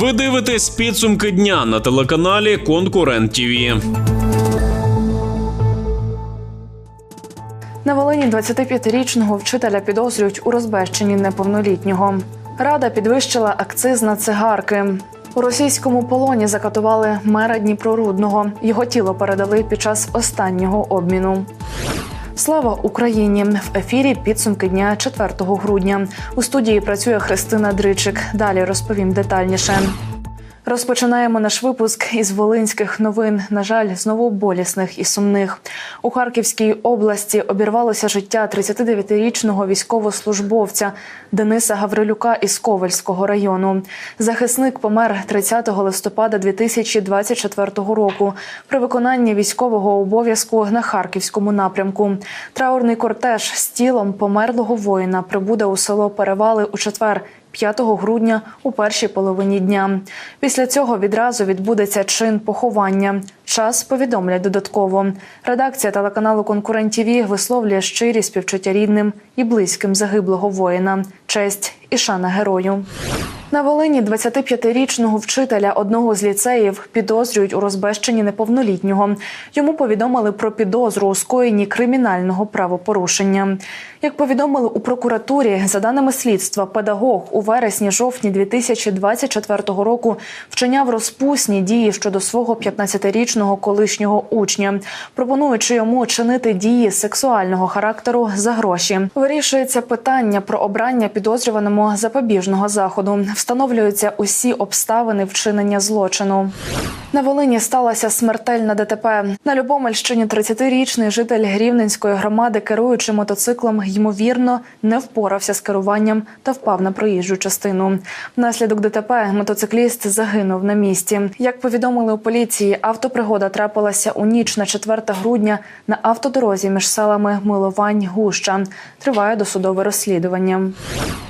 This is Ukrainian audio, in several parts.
Ви дивитесь підсумки дня на телеканалі Конкурент ТІВІ. На Волині 25-річного вчителя підозрюють у розбещенні неповнолітнього. Рада підвищила акциз на цигарки. У російському полоні закатували мера Дніпрорудного. Його тіло передали під час останнього обміну. Слава Україні! В ефірі підсумки дня 4 грудня. У студії працює Христина Дричик. Далі розповім детальніше. Розпочинаємо наш випуск із волинських новин. На жаль, знову болісних і сумних. У Харківській області обірвалося життя 39-річного військовослужбовця Дениса Гаврилюка із Ковальського району. Захисник помер 30 листопада 2024 року при виконанні військового обов'язку на харківському напрямку. Траурний кортеж з тілом померлого воїна прибуде у село Перевали у четвер. 5 грудня у першій половині дня. Після цього відразу відбудеться чин поховання. Час повідомлять додатково. Редакція телеканалу Конкурент ТІВІ висловлює щирі співчуття рідним і близьким загиблого воїна. Честь і шана герою. На Волині 25-річного вчителя одного з ліцеїв підозрюють у розбещенні неповнолітнього. Йому повідомили про підозру у скоєнні кримінального правопорушення. Як повідомили у прокуратурі, за даними слідства, педагог у вересні-жовтні 2024 року вчиняв розпусні дії щодо свого 15-річного колишнього учня, пропонуючи йому чинити дії сексуального характеру за гроші. Вирішується питання про обрання підозрюваному запобіжного заходу. Встановлюються усі обставини вчинення злочину. На Волині сталася смертельна ДТП. На Любомельщині 30-річний житель Рівненської громади, керуючи мотоциклом, ймовірно, не впорався з керуванням та впав на проїжджу частину. Внаслідок ДТП мотоцикліст загинув на місці. Як повідомили у поліції, автопригода трапилася у ніч на 4 грудня на автодорозі між селами Миловань Гуща. Триває досудове розслідування.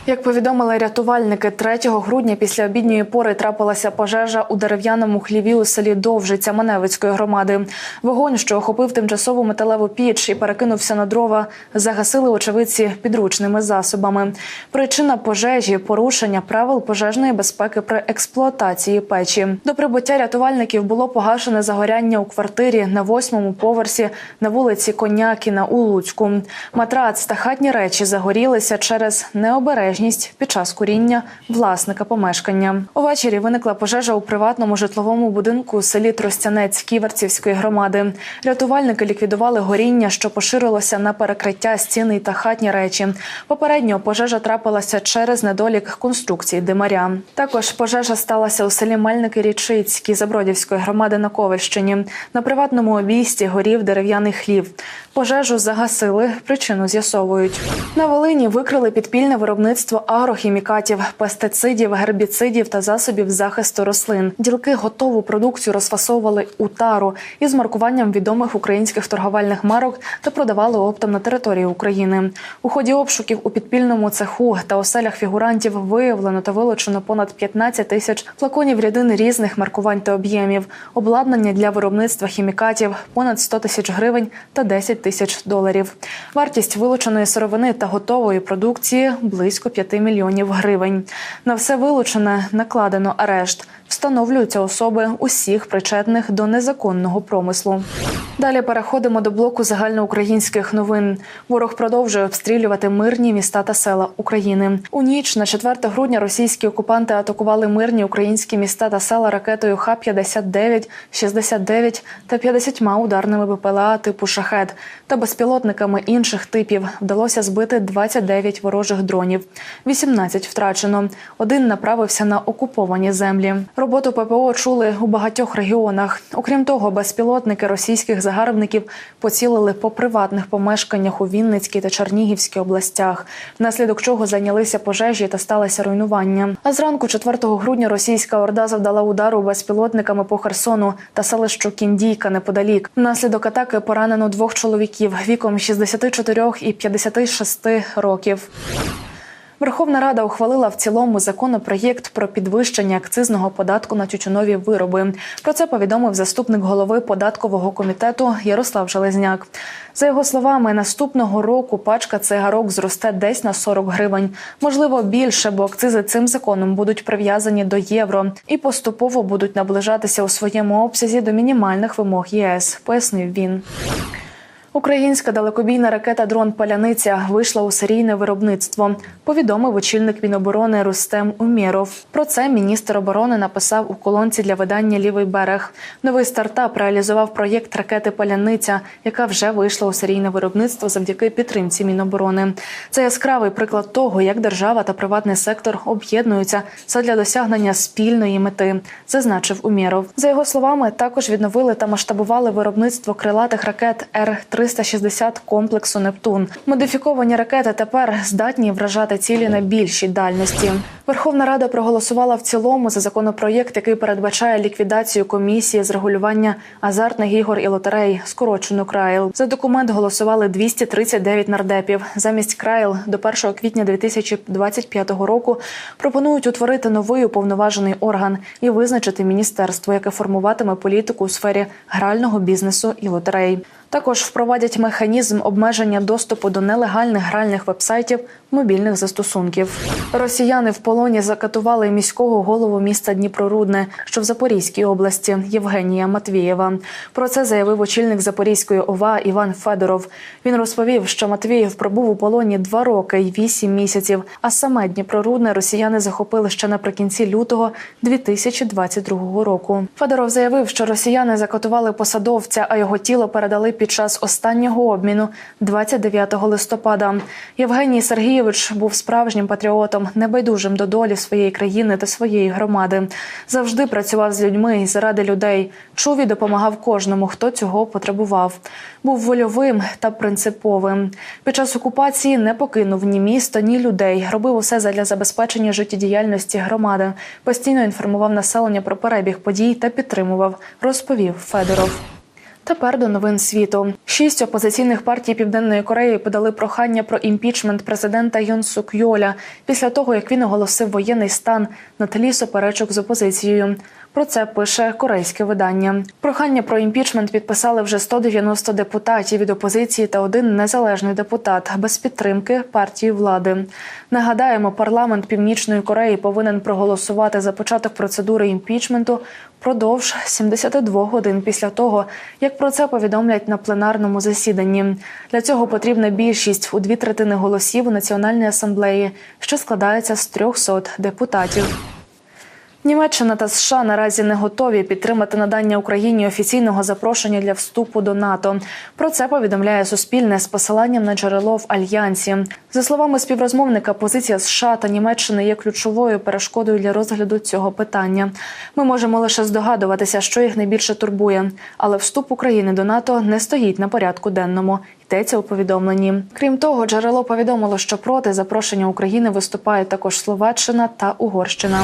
Як повідомили рятувальники, 3 грудня після обідньої пори трапилася пожежа у дерев'яному хліві у селі Довжиця Маневицької громади. Вогонь, що охопив тимчасову металеву піч і перекинувся на дрова, загасили очевидці підручними засобами. Причина пожежі порушення правил пожежної безпеки при експлуатації печі. До прибуття рятувальників було погашене загоряння у квартирі на восьмому поверсі на вулиці Конякіна у Луцьку. Матрац та хатні речі загорілися через необережність під час куріння власника помешкання. Увечері виникла пожежа у приватному житловому будинку у селі Тростянець Ківерцівської громади. Рятувальники ліквідували горіння, що поширилося на перекриття стіни та хатні речі. Попередньо пожежа трапилася через недолік конструкції димаря. Також пожежа сталася у селі Мельники Річицькі Забродівської громади на Ковальщині. На приватному обійсті горів дерев'яний хлів. Пожежу загасили, причину з'ясовують. На Волині викрили підпільне виробництво агрохімікатів, пестицидів, гербіцидів та засобів захисту рослин. Ділки готову продукцію розфасовували у тару із маркуванням відомих українських торговельних марок та продавали оптом на території України. У ході обшуків у підпільному цеху та оселях фігурантів виявлено та вилучено понад 15 тисяч флаконів рідин різних маркувань та об'ємів, обладнання для виробництва хімікатів, понад 100 тисяч гривень та 10 тисяч доларів. Вартість вилученої сировини та готової продукції близько 5 мільйонів гривень. На все вилучене накладено арешт. Встановлюються особи усіх причетних до незаконного промислу. Далі переходимо до блоку загальноукраїнських новин. Ворог продовжує обстрілювати мирні міста та села України. У ніч на 4 грудня російські окупанти атакували мирні українські міста та села ракетою Х-59, 69 та 50 ударними БПЛА типу шахет та безпілотниками інших типів. Вдалося збити 29 ворожих дронів. 18 втрачено. Один направився на окуповані землі. Роботу ППО чули у багатьох регіонах. Окрім того, безпілотники російських загарбників поцілили по приватних помешканнях у Вінницькій та Чернігівській областях, внаслідок чого зайнялися пожежі та сталося руйнування. А зранку 4 грудня російська орда завдала удару безпілотниками по Херсону та селищу Кіндійка неподалік. Внаслідок атаки поранено двох чоловіків віком 64 і 56 років. Верховна Рада ухвалила в цілому законопроєкт про підвищення акцизного податку на тютюнові вироби. Про це повідомив заступник голови податкового комітету Ярослав Железняк. За його словами, наступного року пачка цигарок зросте десь на 40 гривень, можливо більше, бо акцизи цим законом будуть прив'язані до євро і поступово будуть наближатися у своєму обсязі до мінімальних вимог ЄС, пояснив він. Українська далекобійна ракета дрон Паляниця вийшла у серійне виробництво. Повідомив очільник Міноборони Рустем Умєров. Про це міністр оборони написав у колонці для видання Лівий берег. Новий стартап реалізував проєкт ракети Паляниця, яка вже вийшла у серійне виробництво завдяки підтримці Міноборони. Це яскравий приклад того, як держава та приватний сектор об'єднуються задля досягнення спільної мети, зазначив Умєров. За його словами, також відновили та масштабували виробництво крилатих ракет Р 360 комплексу Нептун. Модифіковані ракети тепер здатні вражати цілі на більшій дальності. Верховна Рада проголосувала в цілому за законопроєкт, який передбачає ліквідацію комісії з регулювання азартних ігор і лотерей, скорочену країл. За документ голосували 239 нардепів. Замість країл до 1 квітня 2025 року пропонують утворити новий уповноважений орган і визначити міністерство, яке формуватиме політику у сфері грального бізнесу і лотерей. Також впровадять механізм обмеження доступу до нелегальних гральних вебсайтів мобільних застосунків. Росіяни в полоні закатували міського голову міста Дніпрорудне, що в Запорізькій області Євгенія Матвієва. Про це заявив очільник Запорізької ОВА Іван Федоров. Він розповів, що Матвієв пробув у полоні два роки й вісім місяців. А саме Дніпрорудне росіяни захопили ще наприкінці лютого 2022 року. Федоров заявив, що росіяни закатували посадовця, а його тіло передали під час останнього обміну 29 листопада. Євгеній Сергійович був справжнім патріотом, небайдужим до долі своєї країни та своєї громади. Завжди працював з людьми і заради людей. Чув і допомагав кожному, хто цього потребував. Був вольовим та принциповим. Під час окупації не покинув ні місто, ні людей. Робив усе задля забезпечення життєдіяльності громади. Постійно інформував населення про перебіг подій та підтримував, розповів Федоров. Тепер до новин світу. Шість опозиційних партій Південної Кореї подали прохання про імпічмент президента Йон Сук Йоля після того, як він оголосив воєнний стан на тлі суперечок з опозицією. Про це пише корейське видання. Прохання про імпічмент підписали вже 190 депутатів від опозиції та один незалежний депутат без підтримки партії влади. Нагадаємо, парламент Північної Кореї повинен проголосувати за початок процедури імпічменту впродовж 72 годин після того, як про це повідомлять на пленарному засіданні. Для цього потрібна більшість у дві третини голосів у національній асамблеї, що складається з 300 депутатів. Німеччина та США наразі не готові підтримати надання Україні офіційного запрошення для вступу до НАТО. Про це повідомляє Суспільне з посиланням на джерело в альянсі. За словами співрозмовника, позиція США та Німеччини є ключовою перешкодою для розгляду цього питання. Ми можемо лише здогадуватися, що їх найбільше турбує, але вступ України до НАТО не стоїть на порядку денному. Йдеться у повідомленні. Крім того, джерело повідомило, що проти запрошення України виступають також Словаччина та Угорщина.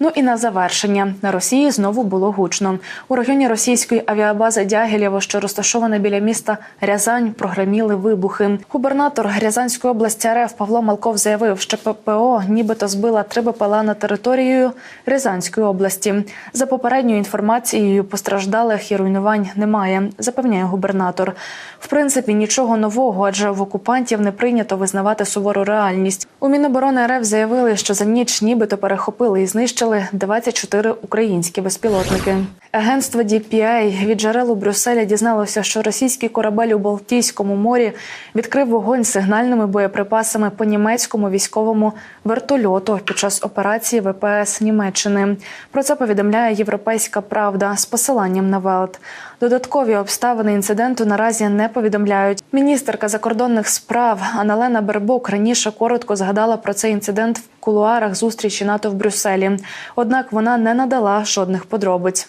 Ну і на завершення на Росії знову було гучно. У районі російської авіабази Дягілєво, що розташоване біля міста Рязань, прогреміли вибухи. Губернатор Рязанської області РФ Павло Малков заявив, що ППО нібито збила три БПЛА на територію Рязанської області. За попередньою інформацією, постраждалих і руйнувань немає. Запевняє губернатор. В принципі, нічого нового, адже в окупантів не прийнято визнавати сувору реальність. У Міноборони РФ заявили, що за ніч нібито перехопили і знищили 24 українські безпілотники. Агентство DPA від джерел у Брюсселі дізналося, що російський корабель у Балтійському морі відкрив вогонь сигнальними боєприпасами по німецькому військовому вертольоту під час операції ВПС Німеччини. Про це повідомляє Європейська Правда з посиланням на Велт. Додаткові обставини інциденту наразі не повідомляють. Міністерка закордонних справ Аналена Бербок раніше коротко згадала про цей інцидент в кулуарах зустрічі НАТО в Брюсселі. Однак вона не надала жодних подробиць.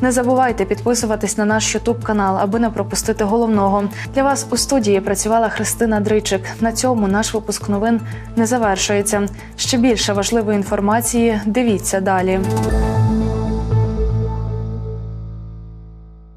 Не забувайте підписуватись на наш Ютуб канал, аби не пропустити головного. Для вас у студії працювала Христина Дричик. На цьому наш випуск новин не завершується. Ще більше важливої інформації дивіться далі.